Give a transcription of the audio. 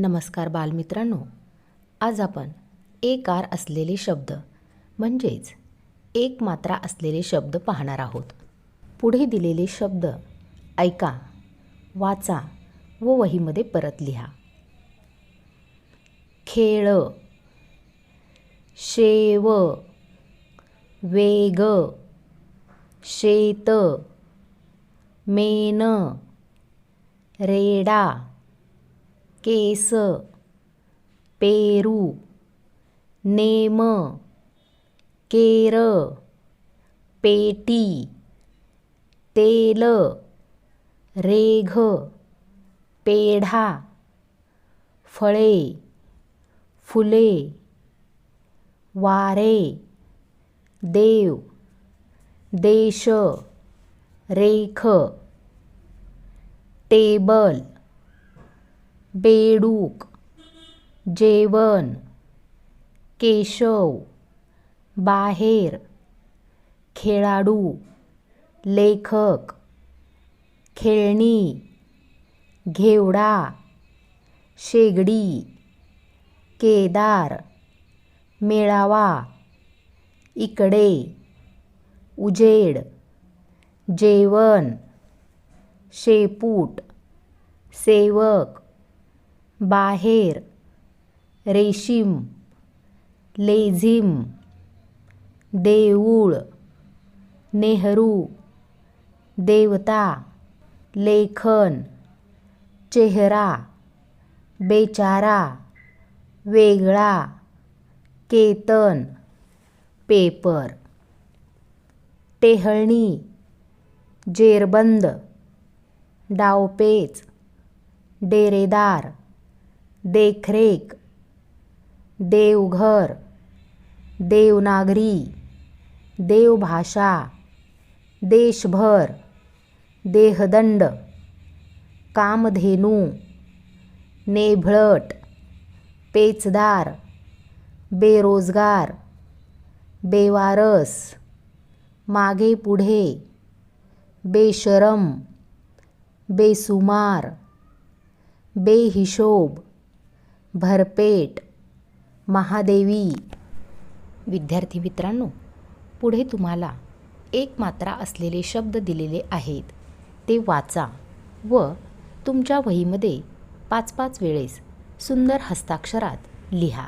नमस्कार बालमित्रांनो. आज आपण एकार असलेले शब्द म्हणजेच एक मात्रा असलेले शब्द पाहणार आहोत. पुढे दिलेले शब्द ऐका वाचा व वहीमध्ये परत लिहा. खेळ शेव वेग शेत मेन रेडा केस पेरू नेम केर पेटी तेल रेघ पेढा फळे फुले वारे देव देश रेख टेबल. बेडूक जेवण केशव बाहेर खेळाडू लेखक खेळणी घेवडा शेगडी केदार मेळावा इकडे उजेड जेवण शेपूट सेवक बाहेर. रेशीम. लेझिम. देऊळ. नेहरू. देवता. लेखन. चेहरा. बेचारा. वेगळा. केतन. पेपर. टेहळणी. जेरबंद. डावपेच. डेरेदार. देखरेख देवघर देवनागरी देवभाषा देशभर देहदंड कामधेनू नेभळट पेचदार बेरोजगार बेवारस मागे पुढे बेशरम बेसुमार बेहिशोब भरपेट महादेवी. विद्यार्थी मित्रांनो पुढे तुम्हाला एक मात्रा असलेले शब्द दिलेले आहेत. ते वाचा व तुमच्या वहीमध्ये पाच पाच वेळेस सुंदर हस्ताक्षरात लिहा.